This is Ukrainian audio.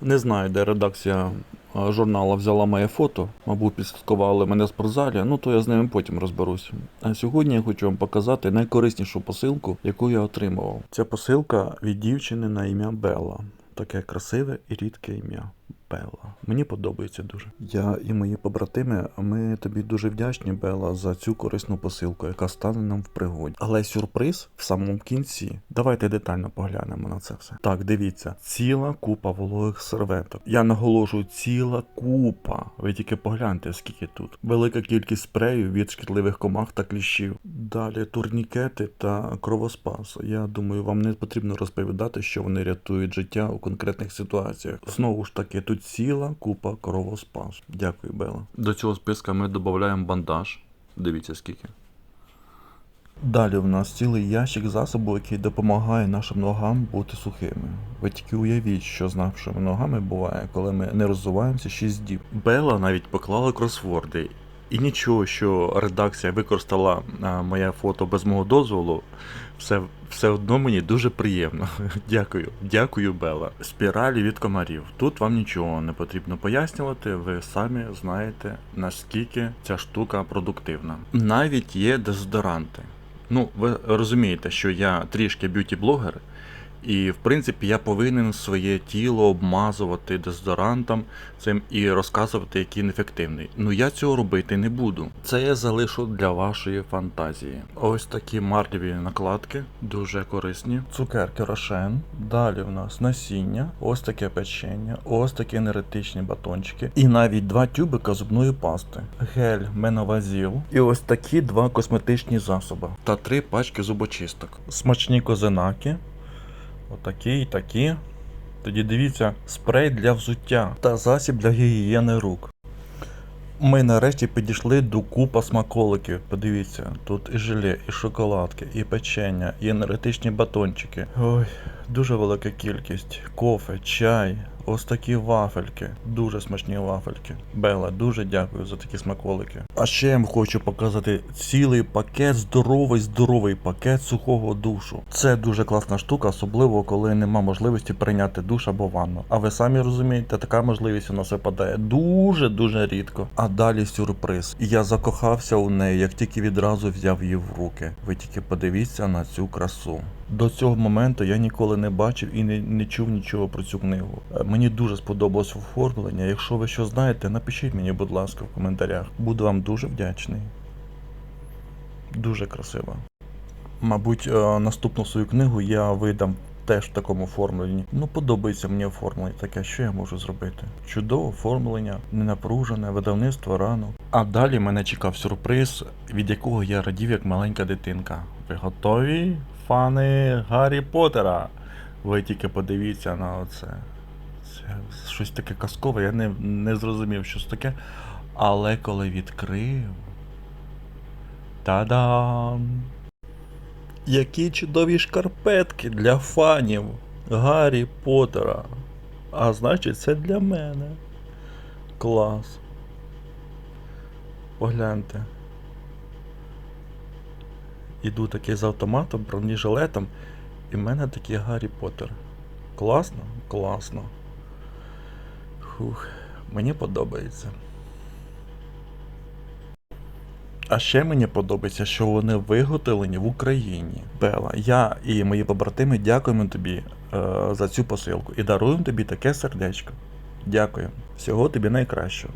Не знаю, де редакція журналу взяла моє фото. Мабуть, підслідкували мене в спортзалі, ну то я з ними потім розберусь. А сьогодні я хочу вам показати найкориснішу посилку, яку я отримував. Ця посилка від дівчини на ім'я Белла. Таке красиве і рідке ім'я. Белла. Мені подобається дуже. Я і мої побратими, ми тобі дуже вдячні, Белла, за цю корисну посилку, яка стане нам в пригоді. Але сюрприз в самому кінці. Давайте детально поглянемо на це все. Так, дивіться, ціла купа вологих серветок. Я наголошую, ціла купа. Ви тільки погляньте, скільки тут. Велика кількість спреїв від шкідливих комах та кліщів. Далі турнікети та кровоспас. Я думаю, вам не потрібно розповідати, що вони рятують життя у конкретних ситуаціях. Знову ж таки, тут ціла купа кровоспас. Дякую, Бела. До цього списка ми додаємо бандаж. Дивіться скільки. Далі в нас цілий ящик засобу, який допомагає нашим ногам бути сухими. Ви тільки уявіть, що з нашими ногами буває, коли ми не розвиваємося 6 діб. Бела навіть поклала кросворди. І нічого, що редакція використала моє фото без мого дозволу, все, все одно мені дуже приємно. Дякую, дякую, Бела. Спіралі від комарів. Тут вам нічого не потрібно пояснювати, ви самі знаєте, наскільки ця штука продуктивна. Навіть є дезодоранти. Ну, ви розумієте, що я трішки б'юті-блогер, і в принципі я повинен своє тіло обмазувати дезодорантом цим і розказувати, який він ефективний. Ну я цього робити не буду. Це я залишу для вашої фантазії. Ось такі марлеві накладки, дуже корисні. Цукерки рошен. Далі в нас насіння, ось таке печення, ось такі енергетичні батончики. І навіть два тюбика зубної пасти, гель меновазіл і ось такі два косметичні засоби. Та три пачки зубочисток. Смачні козинаки. Отакі і такі. Тоді дивіться, спрей для взуття та засіб для гігієни рук. Ми нарешті підійшли до купа смаколиків. Подивіться, тут і желе, і шоколадки, і печення, і енергетичні батончики. Ой, дуже велика кількість. Кофе, чай, ось такі вафельки. Дуже смачні вафельки. Бела, дуже дякую за такі смаколики. А ще я вам хочу показати цілий пакет, здоровий, здоровий пакет сухого душу. Це дуже класна штука, особливо коли нема можливості прийняти душ або ванну. А ви самі розумієте, така можливість у нас випадає дуже дуже рідко. А далі сюрприз. Я закохався у неї, як тільки відразу взяв її в руки. Ви тільки подивіться на цю красу. До цього моменту я ніколи не бачив і не, не чув нічого про цю книгу. Е, Мені дуже сподобалось оформлення. Якщо ви що знаєте, напишіть мені, будь ласка, в коментарях. Буду вам дуже вдячний. Дуже красиво. Мабуть, е, наступну свою книгу я видам теж в такому оформленні. Ну, подобається мені оформлення таке, що я можу зробити. Чудове оформлення, ненапружене, видавництво рано. А далі мене чекав сюрприз, від якого я радів як маленька дитинка. Ви готові? Фани Гаррі Поттера? Ви тільки подивіться на оце. Щось таке казкове, я не, не зрозумів, що це таке. Але коли відкрив. Та-дам! Які чудові шкарпетки для фанів Гаррі Поттера. А значить, це для мене. Клас. Погляньте. Іду такий з автоматом, бронежилетом, і в мене такий Гаррі Поттер. Класно? Класно. Фух, мені подобається. А ще мені подобається, що вони виготовлені в Україні. Бела, я і мої побратими дякуємо тобі е, за цю посилку і даруємо тобі таке сердечко. Дякую. Всього тобі найкращого.